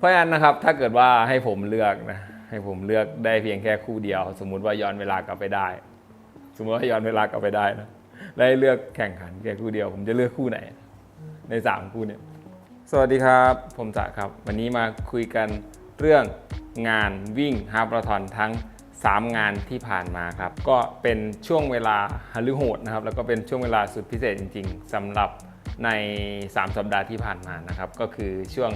เพราะฉะนั้นนะครับถ้าเกิดว่าให้ผมเลือกนะให้ผมเลือกได้เพียงแค่คู่เดียว สมมุติว่าย้อนเวลากลับไปได้ สมมติว่าย้อนเวลากลับไปได้นะแล้วให้เลือกแข่งขันแค่คู่เดียว ผมจะเลือกคู่ไหน ในสามคู่เนี่ยสวัสดีครับ ผมจะครับ วันนี้มาคุยกันเรื่องงานวิ่งฮาล์ฟมาราธอนทั้ง 3 งานที่ผ่านมาครับ ก็เป็นช่วงเวลาฮาลือโหดนะครับ แล้วก็เป็นช่วงเวลาสุดพิเศษจริง ๆสำหรับใน 3 สัปดาห์ที่ผ่านมานะครับ ก็คือช่วง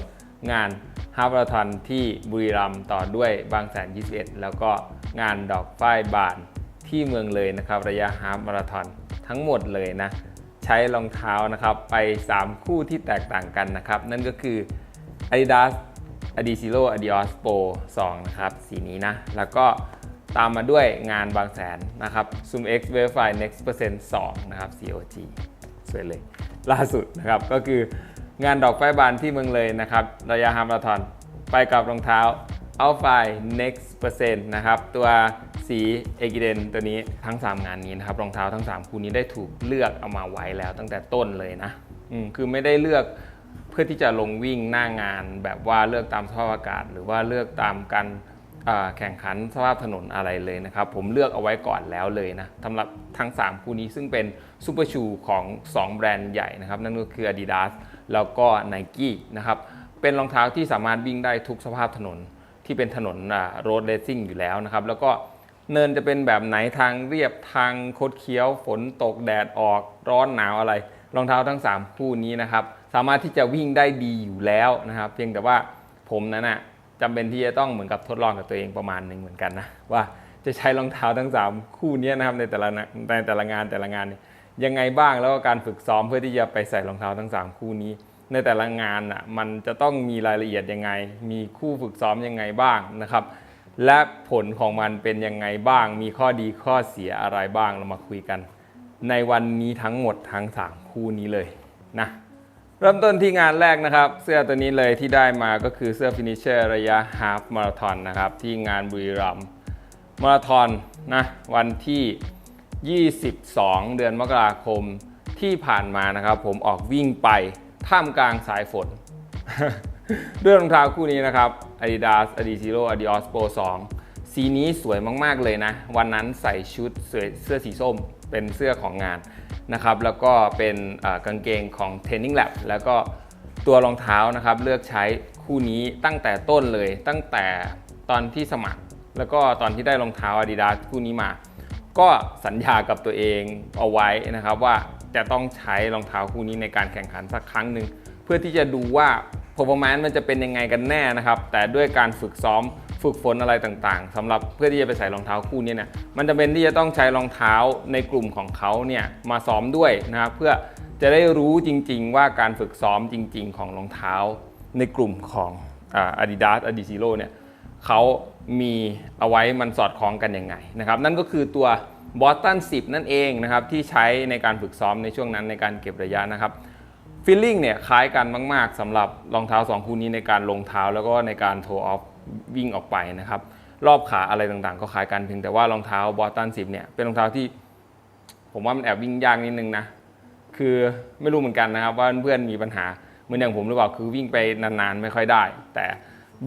งาน ฮาล์ฟมาราธอนที่บุรีรัมย์ต่อด้วยบางแสน 21 แล้วก็งานดอกฝ้ายบานที่เมืองเลยนะครับ ระยะฮาล์ฟมาราธอนทั้งหมดเลยนะ ใช้รองเท้านะครับไป 3 คู่ที่แตกต่างกันนะครับ นั่นก็คือ Adidas Adizero Adios Pro 2 นะครับ สีนี้นะ แล้วก็ตามมาด้วยงานบางแสนนะครับ Zoom X Verify Next Percent 2 นะครับ COG สวยเลย ล่าสุดนะครับก็คือ งานดอกไฟบานที่เมืองเลยนะครับระยะฮาล์มาราธอนไปกับรองเท้า Alpha Next Percent นะครับ ตัวสีเอกิเดนตัวนี้ทั้ง 3 งานนี้นะครับรองเท้าทั้ง 3 คู่นี้ได้ถูกเลือกเอามาไว้แล้วตั้งแต่ต้นเลยนะคือไม่ได้เลือกเพื่อที่จะลงวิ่งหน้างาน แบบว่าเลือกตามสภาพอากาศ หรือว่าเลือกตามการแข่งขันสภาพถนนอะไรเลยนะครับ ผมเลือกเอาไว้ก่อนแล้วเลยนะสำหรับทั้ง 3 คู่นี้ซึ่งเป็นซูเปอร์ชูของ 2 แบรนด์ใหญ่นะครับ นั่นก็คือ Adidas แล้วก็ Nike นะครับเป็นรองเท้าที่สามารถวิ่งได้ทุกสภาพถนนที่เป็นถนนโรดเ a ซิ่งอยู่แล้วนะครับแล้วก็เนินจะเป็นแบบไหนทางเรียบทางคดเคี้ยวฝนตกแดดออกร้อนหนาวอะไร รองเท้าทั้ง 3 คู่นี้นะครับสามารถที่จะวิ่งได้ดีอยู่แล้วนะครับ เพียงแต่ว่าผมนั้นนะจำเป็นที่จะต้องเหมือนกับทดลองกับตัวเองประมาณหนึ่งเหมือนกันนะว่าจะใช้รองเท้าทั้ง 3 คู่นี้นะครับในแต่ละในแต่ละงานแต่ละงานเนี่ย ยังไงบ้างแล้วก็การฝึกซ้อมเพื่อที่จะไปใส่รองเท้าทั้ง 3 คู่นี้ ในแต่ละงานอะมันจะต้องมีรายละเอียดยังไง มีคู่ฝึกซ้อมยังไงบ้างนะครับ และผลของมันเป็นยังไงบ้าง มีข้อดีข้อเสียอะไรบ้างเรามาคุยกัน ในวันนี้ทั้งหมดทั้ง 3 คู่นี้เลยนะเริ่มต้นที่งานแรกนะครับ เสื้อตัวนี้เลยที่ได้มาก็คือเสื้อฟินิชเชอร์ระยะฮาฟมาราธอนนะครับที่งานบุรีรัมย์มาราธอนนะวันที่ 22 เดือนมกราคมที่ผ่านมานะครับ ผมออกวิ่งไปท่ามกลางสายฝน ด้วยรองเท้าคู่นี้นะครับ Adidas Adizero Adios Pro 2 สีนี้สวยมากๆเลยนะ วันนั้นใส่ชุดเสื้อสีส้มเป็นเสื้อของงานนะครับ แล้วก็เป็นกางเกงของ Training Lab แล้วก็ตัวรองเท้านะครับเลือกใช้คู่นี้ตั้งแต่ต้นเลยตั้งแต่ตอนที่สมัคร แล้วก็ตอนที่ได้รองเท้า Adidas คู่นี้มา ก็สัญญากับตัวเองเอาไว้นะครับว่าจะต้องใช้รองเท้าคู่นี้ในการแข่งขันสักครั้งหนึ่งเพื่อที่จะดูว่า performance มันจะเป็นยังไงกันแน่นะครับ แต่ด้วยการฝึกซ้อมฝึกฝนอะไรต่างๆสำหรับเพื่อที่จะไปใส่รองเท้าคู่นี้เนี่ยมันจะเป็นที่จะต้องใช้รองเท้าในกลุ่มของเขาเนี่ยมาซ้อมด้วยนะครับเพื่อจะได้รู้จริง ๆ ว่าการฝึกซ้อมจริง ๆ ของรองเท้า ในกลุ่มของอา Adidas Adizero เนี่ยเขา มีเอาไว้มันสอดคล้องกันยังไงนะครับนั่นก็คือตัวบอสตัน10 นั่นเองนะครับที่ใช้ในการฝึกซ้อมในช่วงนั้นในการเก็บระยะนะครับฟีลลิ่งเนี่ยคล้ายกันมากๆสำหรับรองเท้า 2 คู่นี้ในการลงเท้าแล้วก็ในการโทออฟวิ่งออกไปนะครับรอบขาอะไรต่างๆ ก็คล้ายกันเพียงแต่ว่ารองเท้าบอสตัน10เนี่ยเป็นรองเท้าที่ ผมว่ามันแอบวิ่งยากนิดนึงนะคือไม่รู้เหมือนกันนะครับว่าเพื่อนๆมีปัญหาเหมือนอย่างผมหรือเปล่าคือวิ่งไปนานๆไม่ค่อยได้ แต่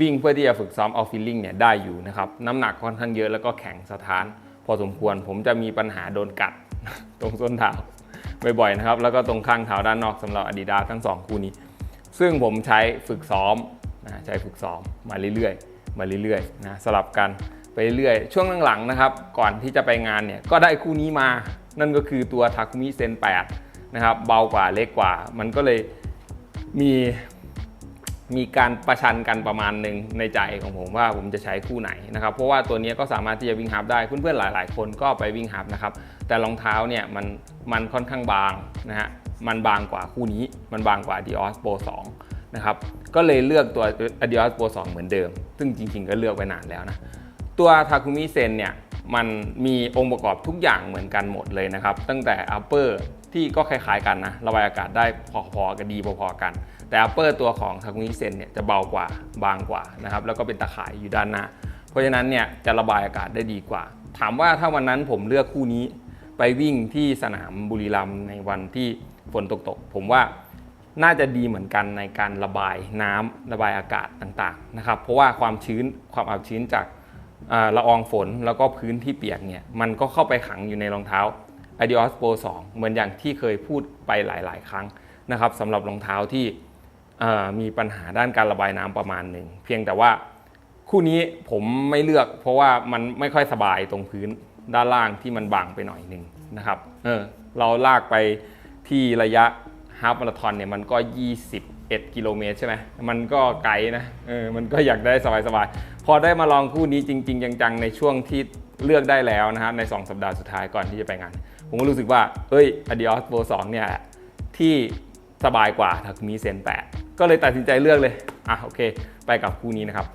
วิ่งเพื่อที่จะฝึกซ้อมเอาฟีลลิ่งเนี่ยได้อยู่นะครับน้ำหนักค่อนข้างเยอะแล้วก็แข็งสถาน พอสมควรผมจะมีปัญหาโดนกัดตรงส้นเท้าบ่อยๆนะครับแล้วก็ตรงข้างเท้าด้านนอกสำหรับ Adidas ทั้งสองคู่นี้ ซึ่งผมใช้ฝึกซ้อมนะใช้ฝึกซ้อมมาเรื่อยๆ มาเรื่อยๆนะสลับกันไปเรื่อยช่วงหลังๆนะครับก่อนที่จะไปงานเนี่ยก็ได้คู่นี้มา นั่นก็คือตัว Takumi Sen 8นะครับเบากว่าเล็กกว่า มันก็เลยมี มีการประชันกันประมาณหนึ่งในใจของผมว่าผมจะใช้คู่ไหนนะครับ เพราะว่าตัวนี้ก็สามารถที่จะวิ่งฮับได้เพื่อนๆหลาย ๆ คนก็ไปวิ่งฮับนะครับ แต่รองเท้าเนี่ยมันมันค่อนข้างบางนะฮะมันบางกว่าคู่นี้ มันบางกว่า Adios Pro 2 นะครับ ก็เลยเลือกตัว Adios Pro 2 เหมือนเดิม ซึ่งจริงๆ ก็เลือกไปนานแล้วนะ ตัว Takumi Sen เนี่ยมันมีองค์ประกอบทุกอย่างเหมือนกันหมดเลยนะครับ ตั้งแต่ upper ที่ก็คล้ายๆกันนะ ระบายอากาศได้พอๆกันดีพอๆกัน แต่ upper ตัวของ Takumi Sen เนี่ยจะเบากว่าบางกว่านะครับแล้วก็เป็นตะข่ายอยู่ด้านหน้า เพราะฉะนั้นเนี่ยจะระบายอากาศได้ดีกว่า ถามว่าถ้าวันนั้นผมเลือกคู่นี้ไปวิ่งที่สนามบุรีรัมย์ในวันที่ฝนตกๆผมว่าน่าจะดีเหมือนกันในการระบายน้ำระบายอากาศต่างๆนะครับเพราะว่าความชื้นความอับชื้นจากละอองฝนแล้วก็พื้นที่เปียกเนี่ยมันก็เข้าไปขังอยู่ในรองเท้า Adios Pro 2 เหมือนอย่างที่เคยพูดไปหลาย ๆ ครั้งนะครับสำหรับรองเท้าที่ มีปัญหาด้านการระบายน้ำประมาณหนึ่งเพียงแต่ว่าคู่นี้ผมไม่เลือกเพราะว่ามันไม่ค่อยสบายตรงพื้นด้านล่างที่มันบางไปหน่อยหนึ่งนะครับเออเราลากไปที่ระยะฮาฟมาราธอนเนี่ยมันก็ 21 กิโลเมตรใช่ไหมมันก็ไกลนะเออมันก็อยากได้สบายๆ พอได้มาลองคู่นี้จริง ๆ จังๆ ในช่วงที่เลือกได้แล้วนะฮะใน 2 สัปดาห์สุดท้ายก่อนที่จะไปงาน ผมก็รู้สึกว่า เอ้ย Adios Pro 2เนี่ยที่ สบายกว่าทาคุมิเซน8 ก็เลยตัดสินใจเลือกเลย อะโอเค ไปกับคู่นี้นะครับ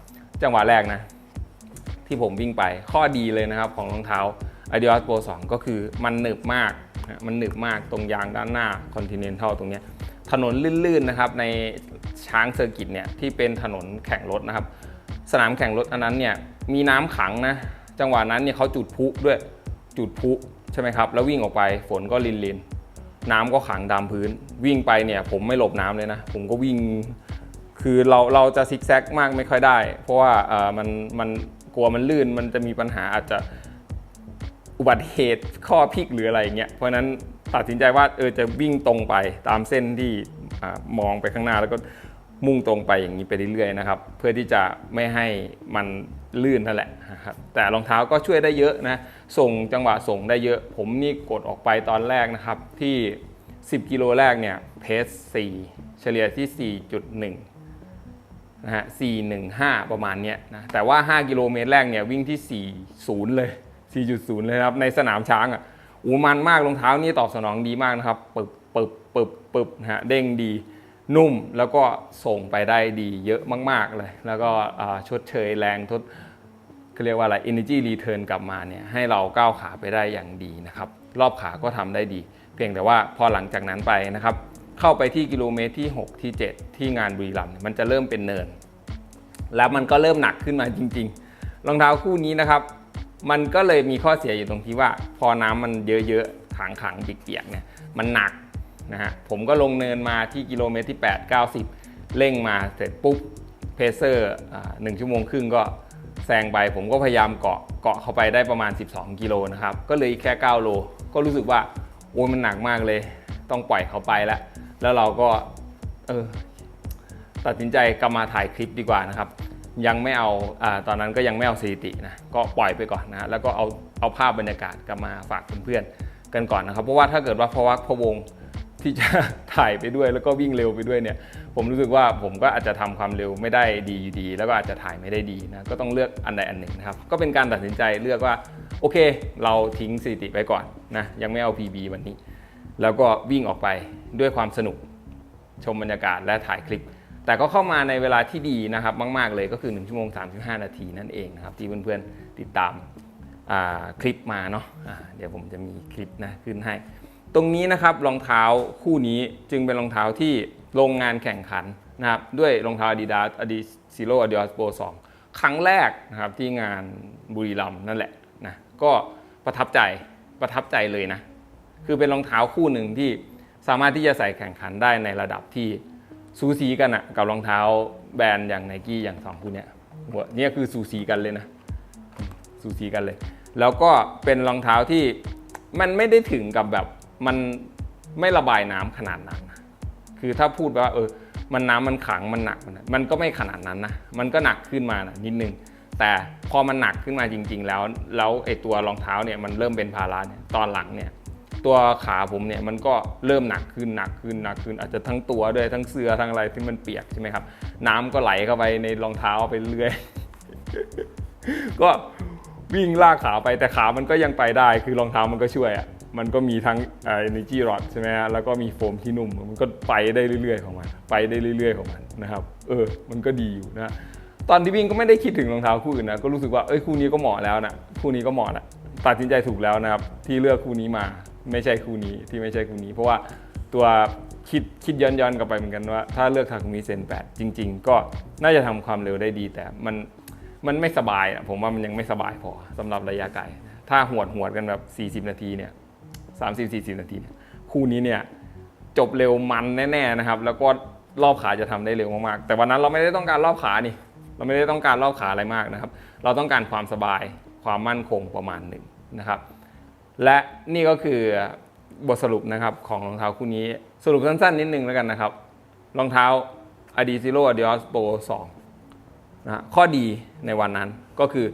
จังหวะแรกนะ ที่ผมวิ่งไปข้อดีเลยนะครับของรองเท้า Adios Pro 2 ก็คือมันหนึบมาก มันหนึบมากตรงยางด้านหน้า Continental ตรงนี้ ถนนลื่นๆนะครับในช้างเซอร์กิตเนี่ยที่เป็นถนนแข่งรถนะครับ สนามแข่งรถอันนั้นเนี่ยมีน้ำขังนะ จังหวะนั้นเนี่ยเขาจุดพุด้วยจุดพุใช่ไหมครับ แล้ววิ่งออกไปฝนก็ลินลิน น้ำก็ขังตามพื้น วิ่งไปเนี่ยผมไม่หลบน้ำเลยนะ ผมก็วิ่ง คือเราเราจะซิกแซกมากไม่ค่อยได้ เพราะว่าเออมันมันกลัวมันลื่นมันจะมีปัญหาอาจจะอุบัติเหตุข้อพลิกหรืออะไรอย่างเงี้ยเพราะนั้นตัดสินใจว่าเออจะวิ่งตรงไปตามเส้นที่มองไปข้างหน้าแล้วก็มุ่งตรงไปอย่างนี้ไปเรื่อยๆนะครับ เพื่อที่จะไม่ให้มัน ลื่นนั่นแหละครับแต่รองเท้าก็ช่วยได้เยอะนะส่งจังหวะส่งได้เยอะ ผมนี่กดออกไปตอนแรกนะครับที่ 10 กิโลแรกเนี่ยเพส4เฉลี่ยที่ 4.1นะฮะ415 ประมาณเนี้ยนะแต่ว่า 5 กิโลเมตรแรกเนี่ยวิ่งที่ 40 เลย 4.0 เลยนะครับในสนามช้างอะอูมันมากรองเท้านี่ตอบสนองดีมากนะครับปึบปึบปึบปึบนะฮะเด้งดี นุ่มแล้วก็ส่งไปได้ดีเยอะมาก ๆ เลย แล้วก็ชดเชยแรงทดเขาเรียกว่าอะไร energy return กลับมาเนี่ยให้เราก้าวขาไปได้อย่างดีนะครับ รอบขาก็ทำได้ดี เพียงแต่ว่าพอหลังจากนั้นไปนะครับ เข้าไปที่กิโลเมตรที่ 6 ที่ 7 ที่งานบุรีรัมย์มันจะเริ่มเป็นเนิน แล้วมันก็เริ่มหนักขึ้นมาจริง ๆ รองเท้าคู่นี้นะครับ มันก็เลยมีข้อเสียอยู่ตรงที่ว่า พอน้ำมันเยอะๆขังๆเปียกๆเนี่ยมันหนัก นะฮะผมก็ลงเนินมาที่กิโลเมตรที่ 8 90 เร่งมาเสร็จปุ๊บเพเซอร์หนึ่งชั่วโมงครึ่งก็แซงไปผมก็พยายามเกาะเกาะเข้าไปได้ประมาณ 12 กิโลนะครับก็เลยแค่ 9 โล ก็รู้สึกว่าโอ้ยมันหนักมากเลย ต้องปล่อยเขาไปแล้ว แล้วเราก็เออตัดสินใจกลับมาถ่ายคลิปดีกว่านะครับ ยังไม่เอาอตอนนั้นก็ยังไม่เอาสถิตินะก็ปล่อยไปก่อนนะแล้วก็เอาเอาภาพบรรยากาศกลับมาฝากเพื่อนๆกันก่อนนะครับ เพราะว่าถ้าเกิดว่าพวักพวง ที่จะถ่ายไปด้วยแล้วก็วิ่งเร็วไปด้วยเนี่ย ผมรู้สึกว่าผมก็อาจจะทำความเร็วไม่ได้ดีอยู่ดี แล้วก็อาจจะถ่ายไม่ได้ดีนะก็ต้องเลือกอันใดอันหนึ่งนะครับ ก็เป็นการตัดสินใจเลือกว่าโอเค เราทิ้งสถิติไปก่อนนะยังไม่เอา PB วันนี้ แล้วก็วิ่งออกไปด้วยความสนุกชมบรรยากาศและถ่ายคลิป แต่ก็เข้ามาในเวลาที่ดีนะครับมาก ๆ เลยก็คือ 1 ชั่วโมง 35 นาทีนั่นเองนะครับที่เพื่อนๆติดตามคลิปมาเนาะะเดี๋ยวผมจะมีคลิปนะขึ้นให้ ตรงนี้นะครับรองเท้าคู่นี้จึงเป็นรองเท้าที่โรงงานแข่งขันนะครับด้วยรองเท้า Adidas Adidas Zero Adidas Pro 2 ครั้งแรกนะครับที่งานบุรีรัมนั่นแหละนะก็ประทับใจประทับใจเลยนะ คือเป็นรองเท้าคู่หนึ่งที่สามารถที่จะใส่แข่งขันได้ในระดับที่สูสีกันอะกับรองเท้าแบรนด์อย่างไนกี้อย่างสองคู่เนี้ยหัวเนี่ยคือสูสีกันเลยนะสูสีกันเลย แล้วก็เป็นรองเท้าที่มันไม่ได้ถึงกับแบบ มันไม่ระบายน้ำขนาดนั้น คือถ้าพูดว่าเออ มันน้ำมันขังมันหนัก มันก็ไม่ขนาดนั้นนะ มันก็หนักขึ้นมานะนิดนึง แต่พอมันหนักขึ้นมาจริง ๆ แล้ว แล้วไอ้ตัวรองเท้าเนี่ยมันเริ่มเป็นภาระเนี่ยตอนหลังเนี่ยตัวขาผมเนี่ยมันก็เริ่มหนักขึ้นหนักขึ้นหนักขึ้น อาจจะทั้งตัวด้วยทั้งเสื้อทั้งอะไรที่มันเปียกใช่ไหมครับ น้ำก็ไหลเข้าไปในรองเท้าไปเรื่อย ก็วิ่งลากขาไปแต่ขามันก็ยังไปได้ คือรองเท้ามันก็ช่วยอะ มันก็มีทั้งเอ่อ energy rod ใช่ไหมฮะแล้วก็มีโฟมที่นุ่ม มันก็ไปได้เรื่อย ๆ ของมัน ไปได้เรื่อย ๆ ของมันนะครับ เออ มันก็ดีอยู่นะ ตอนที่วิ่งก็ไม่ได้คิดถึงรองเท้าคู่อื่นนะ ก็รู้สึกว่า เอ้ย คู่นี้ก็เหมาะแล้วนะ คู่นี้ก็เหมาะนะตัดสินใจถูกแล้วนะครับ ที่เลือกคู่นี้มา ไม่ใช่คู่นี้ ที่ไม่ใช่คู่นี้ เพราะว่าตัวคิดคิดย้อนๆกลับไปเหมือนกันว่า ถ้าเลือกทาคุมิเซน8จริง ๆ ก็น่าจะทำความเร็วได้ดี แต่มันมันไม่สบายอะผมว่ามันยังไม่สบายพอสำหรับระยะไกล ถ้าหวดหวดกันแบบ 40 นาทีเนี่ย 30 40 นาทีเนี่ยคู่นี้เนี่ยจบเร็วมันแน่ๆนะครับ แล้วก็รอบขาจะทำได้เร็วมากๆ แต่วันนั้นเราไม่ได้ต้องการรอบขานี่ เราไม่ได้ต้องการรอบขาอะไรมากนะครับ เราต้องการความสบายความมั่นคงประมาณหนึ่งนะครับ และนี่ก็คือบทสรุปนะครับของรองเท้าคู่นี้สรุปสั้นๆ นิดนึงแล้วกันนะครับ รองเท้า Adizero Adios Pro 2นะข้อดีในวันนั้นก็คือ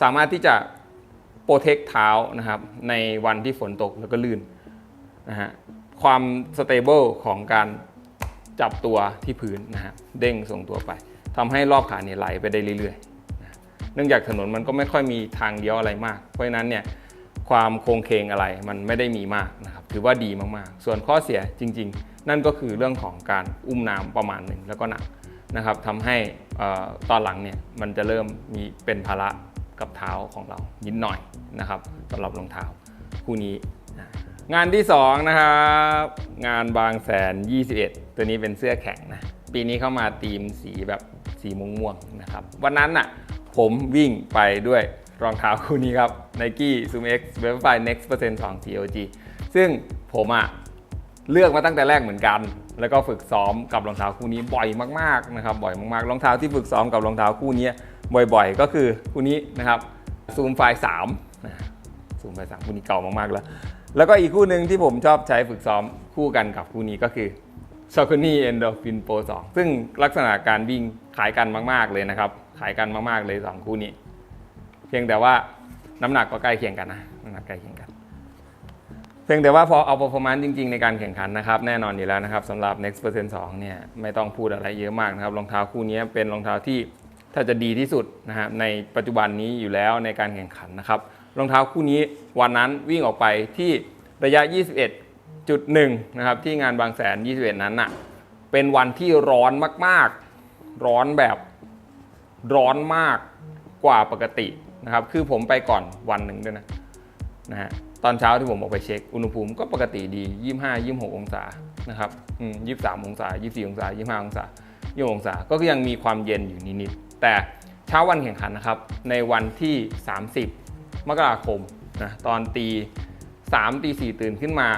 สามารถที่จะ โปรเทคเท้านะครับในวันที่ฝนตกแล้วก็ลื่นนะฮะความสเตเบิลของการจับตัวที่พื้นนะฮะเด้งส่งตัวไปทำให้รอบขาเนี่ยไหลไปได้เรื่อยๆนะเนื่องจากถนนมันก็ไม่ค่อยมีทางเลี้ยวอะไรมาก เพราะฉะนั้นเนี่ยความโครงเคงอะไรมันไม่ได้มีมากนะครับถือว่าดีมากๆ ส่วนข้อเสียจริง ๆ นั่นก็คือเรื่องของการอุ้มน้ำประมาณหนึ่งแล้วก็หนักนะครับทำให้อ่อตอนหลังเนี่ยมันจะเริ่มมีเป็นภาระ กับเท้าของเรานิดหน่อยนะครับสำหรับรองเท้าคู่นี้ งานที่2นะครับงานบางแสน 21 ตัวนี้เป็นเสื้อแข็งนะปีนี้เข้ามาธีมสีแบบสีม่วงๆนะครับวันนั้นน่ะผมวิ่งไปด้วยรองเท้าคู่นี้ครับ Nike Zoom X Vaporfly Next Percent 2 TOG ซึ่งผมอะเลือกมาตั้งแต่แรกเหมือนกัน แล้วก็ฝึกซ้อมกับรองเท้าคู่นี้บ่อยมากๆนะครับบ่อยมากๆ รองเท้าที่ฝึกซ้อมกับรองเท้าคู่นี้ บ่อยๆ ก็คือคู่นี้นะครับซูมไฟ3นะซูมไฟ3คู่นี้เก่ามากๆแล้ว แล้วก็อีกคู่หนึ่งที่ผมชอบใช้ฝึกซ้อมคู่กันกับคู่นี้ก็คือ s a u c o n y Endorphin Pro 2 ซึ่งลักษณะการวิ่งขายกันมาก ๆ เลยนะครับ ขายกันมาก ๆ เลยสองคู่นี้ เพียงแต่ว่าน้ำหนักก็ใกล้เคียงกันนะน้ำหนักใกล้เคียงกัน เพียงแต่ว่าพอเอา performance จริง ๆ ในการแข่งขันนะครับ แน่นอนอยู่แล้วนะครับสำหรับ next percent 2 เนี่ยไม่ต้องพูดอะไรเยอะมากนะครับรองเท้าคู่นี้เป็นรองเท้าที่ ถ้าจะดีที่สุดนะครับในปัจจุบันนี้อยู่แล้วในการแข่งขันนะครับ รองเท้าคู่นี้วันนั้นวิ่งออกไปที่ระยะ 21.1 นะครับ ที่งานบางแสน 21 นั้นน่ะเป็นวันที่ร้อนมากๆ ร้อนแบบร้อนมากกว่าปกตินะครับ คือผมไปก่อนวันหนึ่งด้วยนะนะฮะตอนเช้าที่ผมออกไปเช็คอุณหภูมิก็ปกติดี 25 26 องศานะครับ อืม 23 องศา 24 องศา 25 องศา 20 องศา ก็ยังมีความเย็นอยู่นิดๆ แต่เช้าวันแข่งขันนะครับ ในวันที่ 30 มกราคมนะตอนตี3ตี4ตื่นขึ้นมา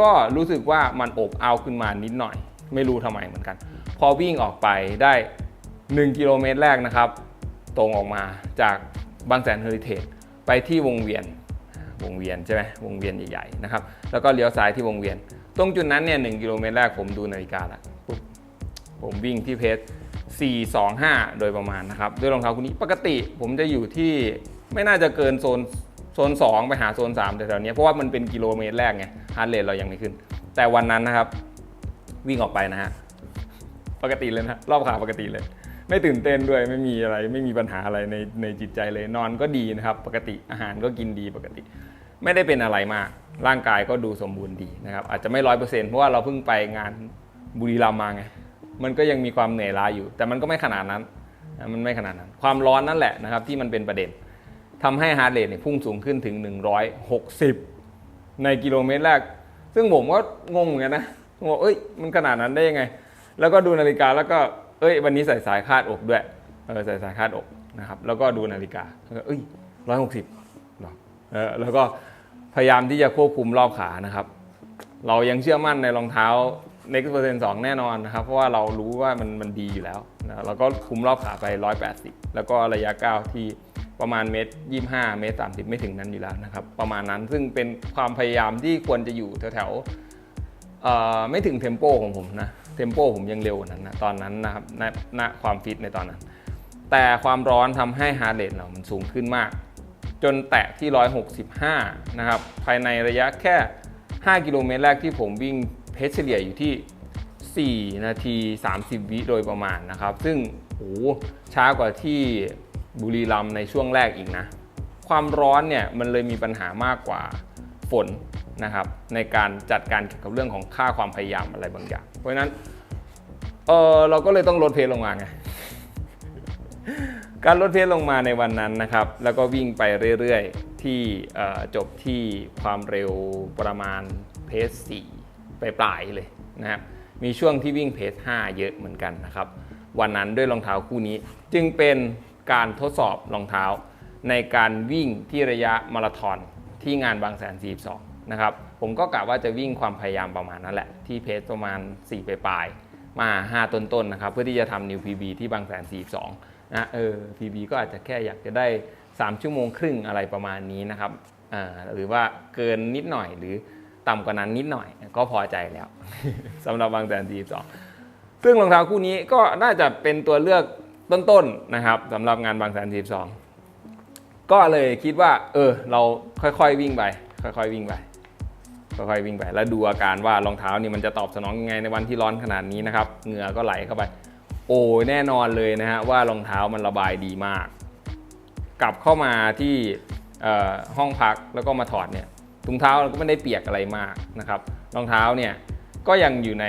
ก็รู้สึกว่ามันอบเอาขึ้นมานิดหน่อย ไม่รู้ทำไมเหมือนกัน พอวิ่งออกไปได้ 1 กิโลเมตรแรกนะครับ ตรงออกมาจากบางแสนเฮอริเทจไปที่วงเวียนวงเวียนใช่ไหมวงเวียนใหญ่ๆนะครับแล้วก็เลี้ยวซ้ายที่วงเวียน ตรงจุดนั้นเนี่ยหกิโลเมตรแรกผมดูนาฬิกาละปุ๊บผมวิ่งที่เพจ 425 โดยประมาณนะครับ ด้วยรองเท้าคู่นี้ปกติผมจะอยู่ที่ไม่น่าจะเกินโซนโซน 2 ไปหาโซน3แถวๆนี้เพราะว่ามันเป็นกิโลเมตรแรกไงฮาร์ดเรทเรายังไม่ขึ้น แต่วันนั้นนะครับ วิ่งออกไปนะฮะปกติเลยนะรอบขาปกติเลย ไม่ตื่นเต้นด้วยไม่มีอะไรไม่มีปัญหาอะไรในในจิตใจเลยนอนก็ดีนะครับ ปกติอาหารก็กินดีปกติ ไม่ได้เป็นอะไรมาก ร่างกายก็ดูสมบูรณ์ดีนะครับอาจจะไม่ร้อยเปอร์เซ็นต์เพราะว่าเราเพิ่งไปงานบุรีรัมย์มาไง มันก็ยังมีความเหนื่อยล้าอยู่ แต่มันก็ไม่ขนาดนั้นมันไม่ขนาดนั้น ความร้อนนั่นแหละนะครับที่มันเป็นประเด็นทำให้ฮาร์ดเรทเนี่ยพุ่งสูงขึ้นถึง 160 ในกิโลเมตรแรก ซึ่งผมก็งงเหมือนกันนะงงเอ้ยมันขนาดนั้นได้ยังไง แล้วก็ดูนาฬิกาแล้วก็เอ้ยวันนี้ใส่สายคาดอกด้วยเออใส่สายคาดอกนะครับแล้วก็ดูนาฬิกาเอ้ยร้อยหกสิบหรอเออแล้วก็พยายามที่จะควบคุมรอบขานะครับ เรายังเชื่อมั่นในรองเท้า Next Percent 2 แน่นอนนะครับ เพราะว่าเรารู้ว่ามันมันดีอยู่แล้วนะเราก็คุมรอบขาไป 180 แล้วก็ระยะก้าวที่ประมาณเมตร25 เมตร 30 ไม่ถึงนั้นอยู่แล้วนะครับ ประมาณนั้นซึ่งเป็นความพยายามที่ควรจะอยู่แถวๆไม่ถึงเทมโปของผมนะเทมโปผมยังเร็วกว่านั้นนะตอนนั้นนะครับณณความฟิตในตอนนั้น แต่ความร้อนทำให้ฮาร์ดเรทเรามันสูงขึ้นมาก จนแตะที่ 165 นะครับ ภายในระยะแค่ 5 กิโลเมตรแรกที่ผมวิ่ง เพชเฉลี่ยอยู่ที่ 4 นาที 30 วิโดยประมาณนะครับ ซึ่งโอ้โหช้ากว่าที่บุรีรัมย์ในช่วงแรกอีกนะ ความร้อนเนี่ยมันเลยมีปัญหามากกว่าฝนนะครับ ในการจัดการเกี่ยวกับเรื่องของค่าความพยายามอะไรบางอย่าง เพราะฉะนั้นเออเราก็เลยต้องลดเพลลงมาไงการลดเพลลงมาในวันนั้นนะครับ แล้วก็วิ่งไปเรื่อยๆ ที่จบที่ความเร็วประมาณเพส4 ปปลายๆเลยนะครับมีช่วงที่วิ่งเพส5เยอะเหมือนกันนะครับ วันนั้นด้วยรองเท้าคู่นี้ จึงเป็นการทดสอบรองเท้า ในการวิ่งที่ระยะมาราธอนที่งานบางแสน42นะครับผมก็กะว่าจะวิ่งความพยายามประมาณนั้นแหละ ที่เพจประมาณ 4ปปลายๆมา 5 ต้นๆนะครับ เพื่อที่จะทำนิว PB ที่บางแสน42นะเออ PB ก็อาจจะแค่อยากจะได้ 3 ชั่วโมงครึ่งอะไรประมาณนี้นะครับอ่าหรือว่าเกินนิดหน่อยหรือ ต่ำกว่านั้นนิดหน่อยก็พอใจแล้วสำหรับบางแสน42ซึ่งรองเท้าคู่นี้ก็น่าจะเป็นตัวเลือกต้นๆนะครับสำหรับงานบางแสน42ก็เลยคิดว่า เออ เราค่อยๆวิ่งไป ค่อยๆวิ่งไปค่อยๆวิ่งไป แล้วดูอาการว่ารองเท้านี่มันจะตอบสนองยังไงในวันที่ร้อนขนาดนี้นะครับเหงื่อก็ไหลเข้าไป โอ้แน่นอนเลยนะฮะว่ารองเท้ามันระบายดีมาก กลับเข้ามาที่ห้องพักแล้วก็มาถอดเนี่ย ถุงเท้าเราก็ไม่ได้เปียกอะไรมากนะครับรองเท้าเนี่ยก็ยังอยู่ใน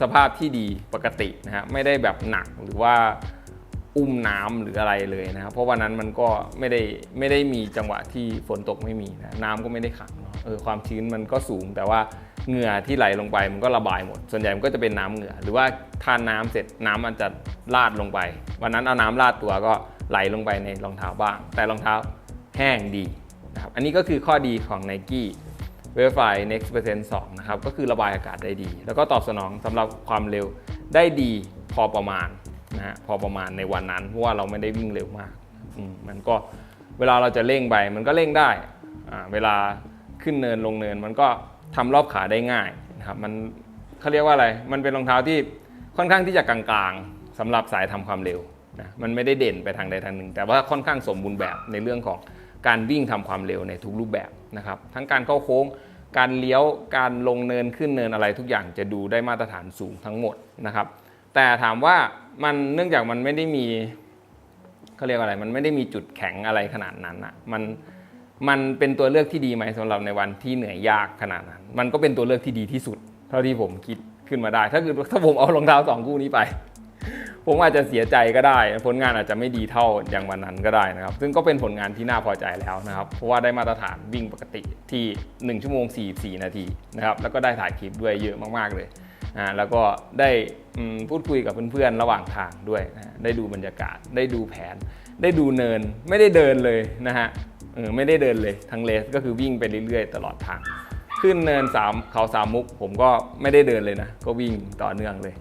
สภาพที่ดีปกตินะฮะไม่ได้แบบหนักหรือว่าอุ้มน้ำหรืออะไรเลยนะครับเพราะวันนั้นมันก็ไม่ได้ไม่ได้มีจังหวะที่ฝนตกไม่มีนะน้ำก็ไม่ได้ขังเนาะเออความชื้นมันก็สูงแต่ว่าเหงื่อที่ไหลลงไปมันก็ระบายหมด ส่วนใหญ่มันก็จะเป็นน้ำเหงื่อ หรือว่าทานน้ำเสร็จน้ำมันจะลาดลงไป วันนั้นเอาน้ำลาดตัวก็ไหลลงไปในรองเท้าบ้าง แต่รองเท้าแห้งดี นะครับอันนี้ก็คือข้อดีของ n i กี้ v e r i f y Next Percent 2นะครับก็คือระบายอากาศได้ดี แล้วก็ตอบสนองสำหรับความเร็วได้ดีพอประมาณนะฮะพอประมาณในวันนั้น เพราะว่าเราไม่ได้วิ่งเร็วมากมมันก็เวลาเราจะเร่งไปมันก็เร่งได้ เวลาขึ้นเนินลงเนิน มันก็ทำรอบขาได้ง่ายนะครับมันเขาเรียกว่าอะไร มันเป็นรองเท้าที่ค่อนข้างที่จะกลางๆสำหรับสายทำความเร็วนะมันไม่ได้เด่นไปทางใดทางหนึ่ง แต่ว่าค่อนข้างสมบูรณ์แบบในเรื่องของ การวิ่งทำความเร็วในทุกรูปแบบนะครับ ทั้งการเข้าโค้ง การเลี้ยว การลงเนินขึ้นเนินอะไรทุกอย่างจะดูได้มาตรฐานสูงทั้งหมดนะครับ แต่ถามว่ามันเนื่องจากมันไม่ได้มีเขาเรียกว่าอะไร มันไม่ได้มีจุดแข็งอะไรขนาดนั้นอะมันมันเป็นตัวเลือกที่ดีไหมสำหรับในวันที่เหนื่อยยากขนาดนั้น มันก็เป็นตัวเลือกที่ดีที่สุด เท่าที่ผมคิดขึ้นมาได้ ถ้าคือถ้าผมเอารองเท้าสองคู่นี้ไป ผมอาจจะเสียใจก็ได้ ผลงานอาจจะไม่ดีเท่าอย่างวันนั้นก็ได้นะครับ ซึ่งก็เป็นผลงานที่น่าพอใจแล้วนะครับ เพราะว่าได้มาตรฐานวิ่งปกติที่ 1 ชั่วโมง 44 นาทีนะครับ แล้วก็ได้ถ่ายคลิปด้วยเยอะมากๆเลยอ่าแล้วก็ได้พูดคุยกับเพื่อนๆระหว่างทางด้วยนะได้ดูบรรยากาศ ได้ดูแผน ได้ดูเนิน ไม่ได้เดินเลยนะฮะเออไม่ได้เดินเลยทั้งเลสก็คือวิ่งไปเรื่อยๆ ตลอดทาง ขึ้นเนินสามเขาสามมุก ผมก็ไม่ได้เดินเลยนะ ก็วิ่งต่อเนื่องเลย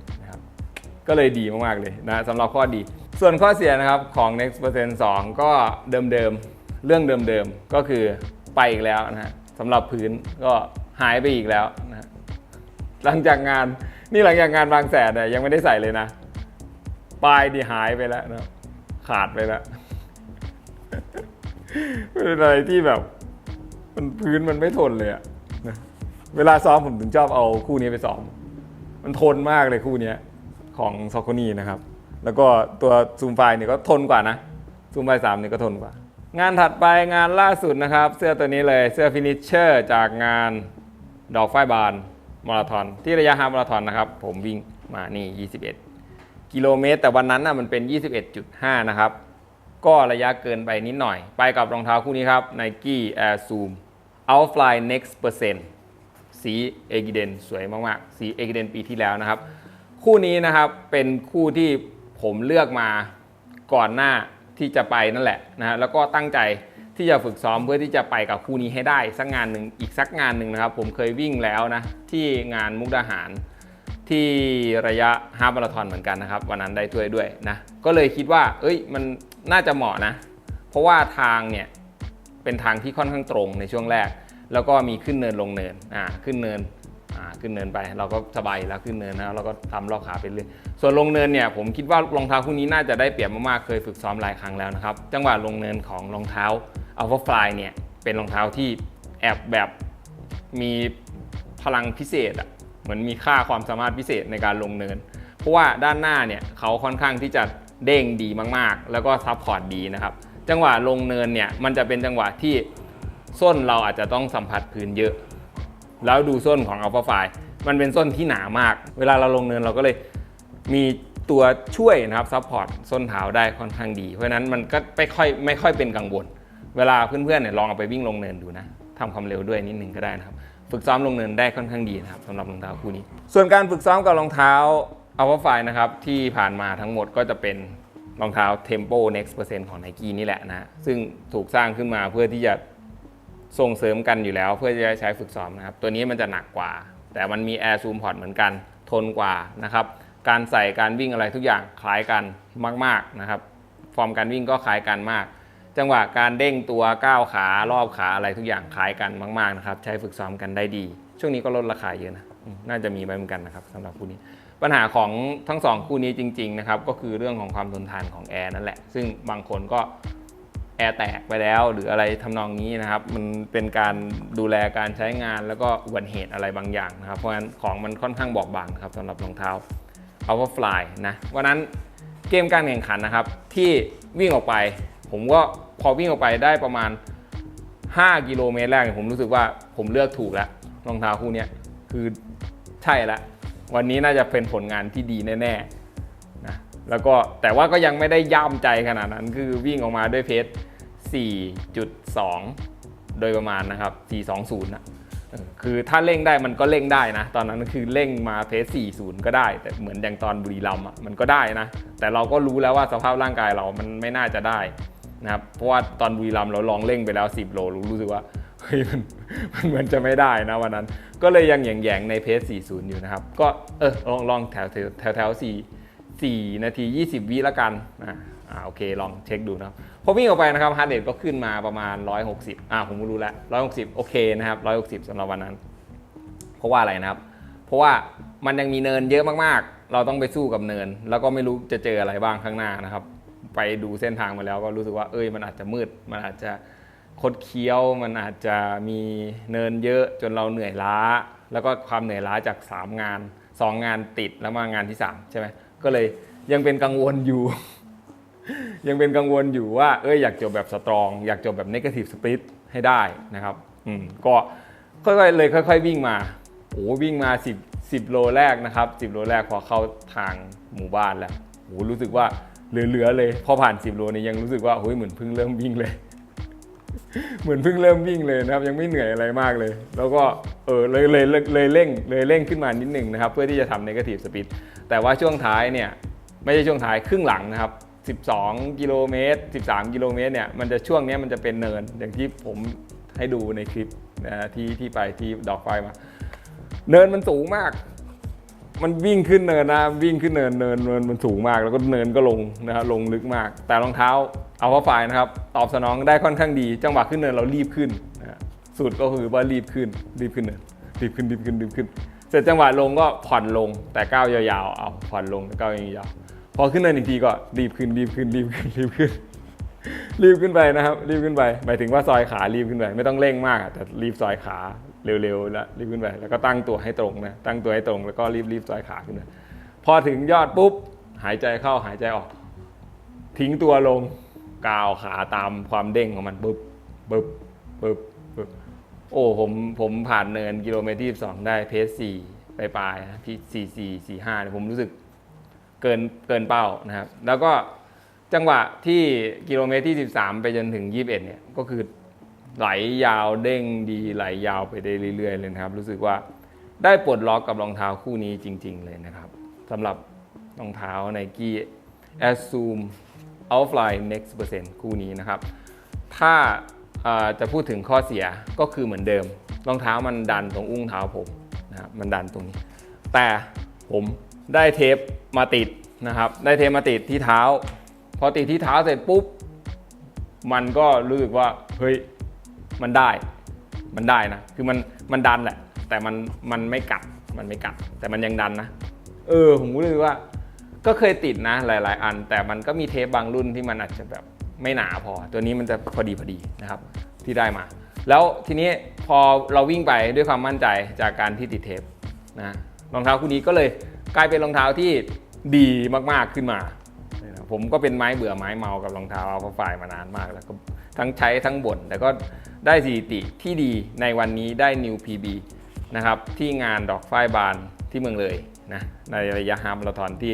ก็เลยดีมาก ๆ เลยนะสำหรับข้อดี ส่วนข้อเสียนะครับของ next percent 2 ก็เดิม ๆ เรื่องเดิม ๆ ก็คือไปอีกแล้วนะฮะสำหรับพื้นก็หายไปอีกแล้วนะฮะหลังจากงานนี่หลังจากงานบางแสนเนี่ยยังไม่ได้ใส่เลยนะปลายดีหายไปแล้วนะขาดไปแล้วเป็นอะไรที่แบบมันพื้นมันไม่ทนเลยอะนะเวลาซ้อมผมถึงชอบเอาคู่นี้ไปซ้อม มันทนมากเลยคู่นี้ ของซอกโคนีนะครับ แล้วก็ตัวซูมไฟเนี่ยก็ทนกว่านะซูมไฟสามเนี่ยก็ทนกว่า งานถัดไปงานล่าสุดนะครับ เสื้อตัวนี้เลยเสื้อฟินิชเชอร์จากงานดอกไฟบานมาราธอนที่ระยะฮามาราธอนนะครับ ผมวิ่งมานี่ 21 กิโลเมตร แต่วันนั้นน่ะมันเป็น 21.5 นะครับ ก็ระยะเกินไปนิดหน่อย ไปกับรองเท้าคู่นี้ครับ Nike Air Zoom Outfly Next Percent สีเอกิเดนสวยมาก ๆ สีเอกิเดนปีที่แล้วนะครับ คู่นี้นะครับเป็นคู่ที่ผมเลือกมาก่อนหน้าที่จะไปนั่นแหละนะฮะแล้วก็ตั้งใจที่จะฝึกซ้อมเพื่อที่จะไปกับคู่นี้ให้ได้สักงานหนึ่งอีกสักงานหนึ่งนะครับ ผมเคยวิ่งแล้วนะที่งานมุกดาหารที่ระยะฮาล์ฟมาราธอนเหมือนกันนะครับ วันนั้นได้ถ้วยด้วยนะก็เลยคิดว่า เอ้ยมันน่าจะเหมาะนะ เพราะว่าทางเนี่ยเป็นทางที่ค่อนข้างตรงในช่วงแรก แล้วก็มีขึ้นเนินลงเนินอ่าขึ้นเนินาขึ้นเนินไป เราก็สบายแล้วขึ้นเนินนะเราก็ทำรอบขาไปเรื่อยส่วนลงเนินเนี่ยผมคิดว่ารองเท้าคู่นี้น่าจะได้เปรียบมากๆเคยฝึกซ้อมหลายครั้งแล้วนะครับจังหวะลงเนินของรองเท้า Alpha Fly เนี่ยเป็นรองเท้าที่แอบแบบมีพลังพิเศษอะเหมือนมีค่าความสามารถพิเศษในการลงเนิน เพราะว่าด้านหน้าเนี่ยเขาค่อนข้างที่จะเด้งดีมากๆ แล้วก็ซับพอร์ตดีนะครับจังหวะลงเนินเนี่ยมันจะเป็นจังหวะที่ส้นเราอาจจะต้องสัมผัสพื้นเยอะ แล้วดูส้นของ Alpha f i มันเป็นส้นที่หนามาก เวลาเราลงเนินเราก็เลยมีตัวช่วยนะครับซัพพอร์ตส้นเท้าได้ค่อนข้างดี เพราะฉะนั้นมันก็ไม่ค่อยไม่ค่อยเป็นกังวล เวลาเพื่อนๆเนี่ยลองเอาไปวิ่งลงเนินดูนะทำความเร็วด้วยนิดนึงก็ได้นะครับ ฝึกซ้อมลงเนินได้ค่อนข้างดีนะครับสำหรับรองเท้าคู่นี้ ส่วนการฝึกซ้อมกับรองเท้า Alpha f i นะครับที่ผ่านมาทั้งหมดก็จะเป็นรองเท้า Tempo Next Percent ของ Nike นี่แหละนะ ซึ่งถูกสร้างขึ้นมาเพื่อที่จะ ส่งเสริมกันอยู่แล้ว เพื่อจะใช้ฝึกซ้อมนะครับ ตัวนี้มันจะหนักกว่า แต่มันมี Air Zoom Pod เหมือนกันทนกว่านะครับ การใส่การวิ่งอะไรทุกอย่างคล้ายกันมาก ๆนะครับ ฟอร์มการวิ่งก็คล้ายกันมาก จังหวะการเด้งตัวก้าวขารอบขาอะไรทุกอย่างคล้ายกันมากๆนะครับ ใช้ฝึกซ้อมกันได้ดี ช่วงนี้ก็ลดราคาเยอะนะน่าจะมีไปเหมือนกันนะครับสำหรับคู่นี้ ปัญหาของทั้งสองคู่นี้จริง ๆ นะครับ ก็คือเรื่องของความทนทานของแอร์นั่นแหละ ซึ่งบางคนก็ แอร์แตกไปแล้ว หรืออะไรทำนองนี้นะครับ มันเป็นการดูแลการใช้งานแล้วก็อุบัติเหตุอะไรบางอย่างนะครับ เพราะฉะนั้นของมันค่อนข้างบอบบางครับสำหรับรองเท้า Powerfly นะวันนั้นเกมการแข่งขันนะครับ ที่วิ่งออกไป ผมก็พอวิ่งออกไปได้ประมาณ 5 กิโลเมตรแรกเนี่ยผมรู้สึกว่าผมเลือกถูกแล้วรองเท้าคู่นี้คือใช่แล้ววันนี้น่าจะเป็นผลงานที่ดีแน่ๆนะแล้วก็แต่ว่าก็ยังไม่ได้ย่ำใจขนาดนั้น คือวิ่งออกมาด้วยเพจ 4.2 โดยประมาณนะครับ 420นะคือถ้าเร่งได้มันก็เร่งได้นะ ตอนนั้นคือเร่งมาเพจ40 ก็ได้ แต่เหมือนอย่างตอนบุรีรัมย์อะมันก็ได้นะ แต่เราก็รู้แล้วว่าสภาพร่างกายเรามันไม่น่าจะได้นะครับ เพราะว่าตอนบุรีรัมย์เราลองเร่งไปแล้ว 10 โลรู้รู้สึกว่าเฮ้ยมันมันเหมือนจะไม่ได้นะวันนั้น ก็เลยยังแยงๆในเพจ40 อยู่นะครับ ก็เออลองลองแถวแถวแถว4 4นาที 20 วิละกันอ่า อ่าโอเคลองเช็คดูนะครับพอวิ่งออกไปนะครับฮาร์ดเรทก็ขึ้นมาประมาณ 160อ่าผมรู้แล้ว160 โอเคนะครับ 160สำหรับวันนั้น เพราะว่าอะไรนะครับ เพราะว่ามันยังมีเนินเยอะมากๆ เราต้องไปสู้กับเนิน แล้วก็ไม่รู้จะเจออะไรบ้างข้างหน้านะครับ ไปดูเส้นทางมาแล้วก็รู้สึกว่าเอ้ยมันอาจจะมืด มันอาจจะคดเคี้ยว มันอาจจะมีเนินเยอะจนเราเหนื่อยล้า แล้วก็ความเหนื่อยล้าจาก 3 งาน 2 งานติดแล้วมางานที่ 3 ใช่ไหมก็เลยยังเป็นกังวลอยู่ ยังเป็นกังวลอยู่ว่าเอ้ยอยากจบแบบสตรอง อยากจบแบบ negative split ให้ได้นะครับอืมก็ค่อยๆเลยค่อย ๆ วิ่งมาโอ้วิ่งมา 10 10 โลแรกนะครับ 10 โลแรกพอเข้าทางหมู่บ้านแล้วโอ้รู้สึกว่าเหลือๆเลย พอผ่าน 10 โลนี้ยังรู้สึกว่าเฮ้ยเหมือนเพิ่งเริ่มวิ่งเลย เหมือนเพิ่งเริ่มวิ่งเลยนะครับ ยังไม่เหนื่อยอะไรมากเลย แล้วก็เออเลยเลยเลยเร่งเลยเร่งขึ้นมานิดหนึ่งนะครับ เพื่อที่จะทำ negative speed แต่ว่าช่วงท้ายเนี่ยไม่ใช่ช่วงท้ายครึ่งหลังนะครับ 12 กิโลเมตร 13 กิโลเมตรเนี่ยมันจะช่วงนี้มันจะเป็นเนิน อย่างที่ผมให้ดูในคลิปนะที่ที่ไปที่ดอกไฟมา เนินมันสูงมาก มันวิ่งขึ้นเนินนะวิ่งขึ้นเนินเนินเนินมันสูงมาก แล้วก็เนินก็ลงนะครับลงลึกมาก แต่รองเท้าเอาว่าไฟนะครับ ตอบสนองได้ค่อนข้างดี จังหวะขึ้นเนินเรารีบขึ้นนะฮะสุดก็คือว่ารีบขึ้นรีบขึ้นเนินรีบขึ้นรีบขึ้นรีบขึ้น เสร็จจังหวะลงก็ผ่อนลงแต่ก้าวยาวๆเอาผ่อนลงแต่ก้าวยาว พอขึ้นเนินอีกทีก็รีบขึ้นรีบขึ้นรีบขึ้นรีบขึ้น รีบขึ้นไปนะครับ รีบขึ้นไปหมายถึงว่าซอยขารีบขึ้นไปไม่ต้องเร่งมากแต่รีบซอยขาเร็วๆแล้วรีบขึ้นไปแล้วก็ตั้งตัวให้ตรงนะตั้งตัวให้ตรงแล้วก็รีบรีบซอยขาขึ้นไปพอถึงยอดปุ๊บหายใจเข้าหายใจออก ทิ้งตัวลงกาวขาตามความเด้งของมันปุ๊บปุ๊บปุ๊บปุ๊บโอ้ผมผมผ่านเนินกิโลเมตรที่สองได้เพสสี่ปลายๆนะที่สี่สี่สี่ห้าเนี่ยผมรู้สึก เกินเกินเป้านะครับ แล้วก็จังหวะที่กิโลเมตรที่ 13 ไปจนถึง 21 เนี่ยก็คือไหลยาวเด้งดีไหลยาวไปได้เรื่อยๆเลยนะครับ รู้สึกว่าได้ปลดล็อกกับรองเท้าคู่นี้จริง ๆ เลยนะครับสำหรับรองเท้า Nike Air Zoom Outfly Next Percent คู่นี้นะครับ ถ้าจะพูดถึงข้อเสียก็คือเหมือนเดิมรองเท้ามันดันตรงอุ้งเท้าผมนะครับมันดันตรงนี้ แต่ผม ได้เทปมาติดนะครับ ได้เทปมาติดที่เท้า พอติดที่เท้าเสร็จปุ๊บ มันก็รู้สึกว่าเฮ้ยมันได้ มันได้นะ คือมันมันดันแหละ แต่มันมันไม่กัด มันไม่กัด แต่มันยังดันนะ เออ ผมก็รู้สึกว่า ก็เคยติดนะ หลาย ๆ อัน แต่มันก็มีเทปบางรุ่นที่มันอาจจะแบบไม่หนาพอ ตัวนี้มันจะพอดีพอดีนะครับ ที่ได้มา แล้วทีนี้พอเราวิ่งไปด้วยความมั่นใจจากการที่ติดเทปนะ รองเท้าคู่นี้ก็เลย กลายเป็นรองเท้าที่ดีมากๆขึ้นมา ผมก็เป็นไม้เบื่อไม้เมากับรองเท้าอัลฟาไฟมานานมากแล้วก็ทั้งใช้ทั้งบ่นแต่ก็ได้สถิติที่ดีในวันนี้ได้ New PB นะครับที่งานดอกฝ้ายบานที่เมืองเลยนะในระยะฮามาราธอนที่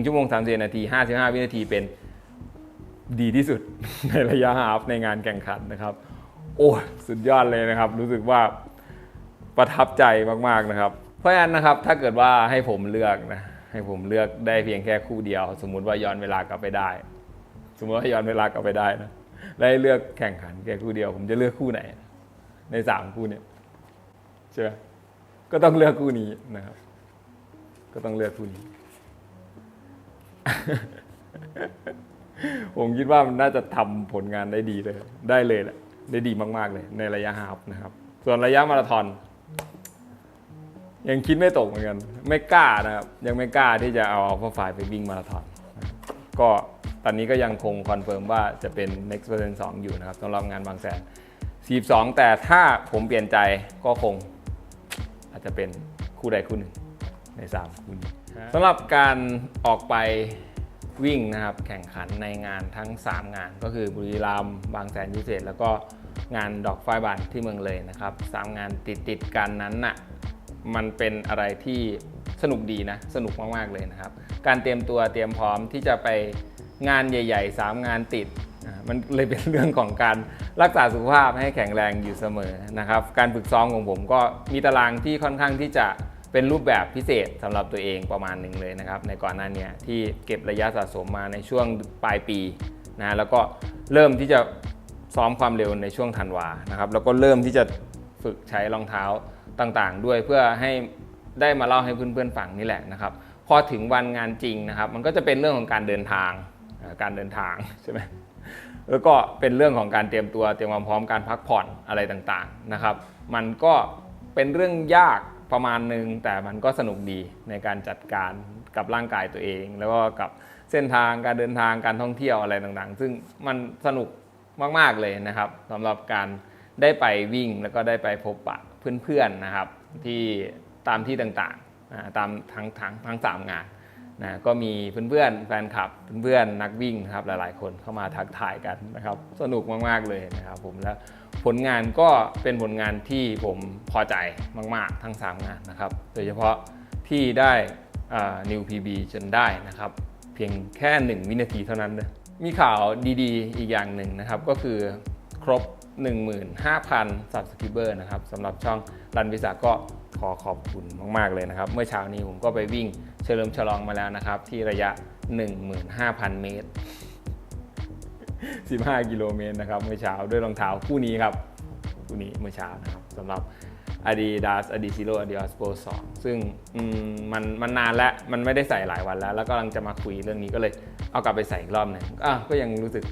1 ชั่วโมง30นาที 55 วินาทีเป็นดีที่สุดในระยะฮาฟในงานแข่งขันนะครับ โอ้สุดยอดเลยนะครับ รู้สึกว่าประทับใจมาก ๆ นะครับ ราะฉะนั้นนะครับถ้าเกิดว่าให้ผมเลือกนะให้ผมเลือกได้เพียงแค่คู่เดียว สมมุติว่าย้อนเวลากลับไปได้ สมมติว่าย้อนเวลากลับไปได้นะและให้เลือกแข่งขันแค่คู่เดียว ผมจะเลือกคู่ไหน ในสามคู่เนี่ยใช่ไหมก็ต้องเลือกคู่นี้นะครับ ก็ต้องเลือกคู่นี้ ผมคิดว่ามันน่าจะทำผลงานได้ดีเลย ได้เลยแหละได้ดีมาก ๆ เลย ในระยะฮาล์ฟนะครับ ส่วนระยะมาราธอน ยังคิดไม่ตกเหมือนกัน ไม่กล้านะครับ ยังไม่กล้าที่จะเอาอัลฟาไฟไปวิ่งมาราธอนนะครับก็ตอนนี้ก็ยังคงคอนเฟิร์มว่าจะเป็น next version 2 อยู่นะครับสำหรับงานบางแสน42 แต่ถ้าผมเปลี่ยนใจก็คง อาจจะเป็นคู่ใดคู่หนึ่งใน 3 คู่นี้สำหรับการออกไปวิ่งนะครับ แข่งขันในงานทั้ง 3 งานก็คือบุรีรัมย์บางแสนยูเซตแล้วก็งานดอกไฟบานที่เมืองเลยนะครับสามงานติดติดๆกันนั้นน่ะ มันเป็นอะไรที่สนุกดีนะ สนุกมากๆเลยนะครับ การเตรียมตัวเตรียมพร้อมที่จะไปงานใหญ่ ๆ 3 งานติด มันเลยเป็นเรื่องของการรักษาสุขภาพให้แข็งแรงอยู่เสมอนะครับ การฝึกซ้อมของผมก็มีตารางที่ค่อนข้างที่จะเป็นรูปแบบพิเศษสำหรับตัวเองประมาณหนึ่งเลยนะครับ ในก่อนหน้าเนี้ที่เก็บระยะสะสมมาในช่วงปลายปีนะแล้วก็เริ่มที่จะซ้อมความเร็วในช่วงธันวานะครับแล้วก็เริ่มที่จะฝึกใช้รองเท้า ต่างๆ ด้วยเพื่อให้ได้มาเล่าให้เพื่อนๆฟังนี่แหละนะครับ พอถึงวันงานจริงนะครับ มันก็จะเป็นเรื่องของการเดินทางการเดินทางใช่ไหมแล้วก็เป็นเรื่องของการเตรียมตัวเตรียมความพร้อมการพักผ่อนอะไรต่างๆนะครับ มันก็เป็นเรื่องยากประมาณหนึ่งแต่มันก็สนุกดีในการจัดการกับร่างกายตัวเอง แล้วก็กับเส้นทางการเดินทางการท่องเที่ยวอะไรต่างๆ ซึ่งมันสนุกมากๆเลยนะครับสำหรับการได้ไปวิ่งแล้วก็ได้ไปพบปะ เพื่อนๆนะครับที่ตามที่ต่างๆตามทั้งทั้งทั้งสามงานนะก็มีเพื่อนๆแฟนคลับเพื่อนๆนักวิ่งครับหลายๆ คนเข้ามาทักทายกันนะครับสนุกมากๆเลยนะครับผมแล้วผลงานก็เป็นผลงานที่ผมพอใจมากๆ ทั้ง 3 งานนะครับโดยเฉพาะที่ได้นิวพีบีจนได้นะครับเพียงแค่ 1 วินาทีเท่านั้นเลยมีข่าวดีๆ อีกอย่างหนึ่งนะครับก็คือครบ 15,000 subscriber นะครับสำหรับช่องรันวิสาก็ขอขอบคุณมาก ๆ เลยนะครับ เมื่อเช้านี้ผมก็ไปวิ่งเฉลิมฉลองมาแล้วนะครับ ที่ระยะ 15,000 เมตร 15 กิโลเมตรนะครับ เมื่อเช้าด้วยรองเท้าคู่นี้ครับ คู่นี้เมื่อเช้านะครับสำหรับ Adidas Adizero Adios Pro 2 ซึ่งมมันมันนานแล้ว มันไม่ได้ใส่หลายวันแล้ว แล้วก็กำลังจะมาคุยเรื่องนี้ก็เลยเอากลับไปใส่อีกรอบหนึ่งก็ยังรู้สึก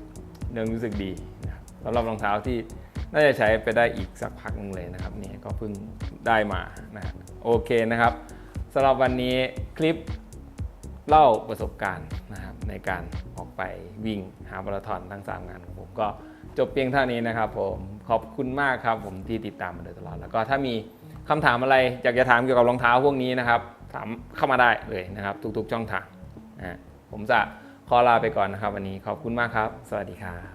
ยังรู้สึกดีนะ สำหรับรองเท้าที่น่าจะใช้ไปได้อีกสักพักหนึงเลยนะครับนี่ก็เพิ่งได้มานะโอเคนะครับสำหรับวันนี้คลิปเล่าประสบการณ์นะครับในการออกไปวิ่งหามาราธอนทั้ง 3 งานของผมก็จบเพียงเท่านี้นะครับผมขอบคุณมากครับผมที่ติดตามมาโดยตลอด แล้วก็ถ้ามีคำถามอะไรอยากจะถามเกี่ยวกับรองเท้าพวกนี้นะครับ ถามเข้ามาได้เลยนะครับ ทุกๆช่องทางนะผมจะขอลาไปก่อนนะครับ วันนี้ขอบคุณมากครับ สวัสดีครับ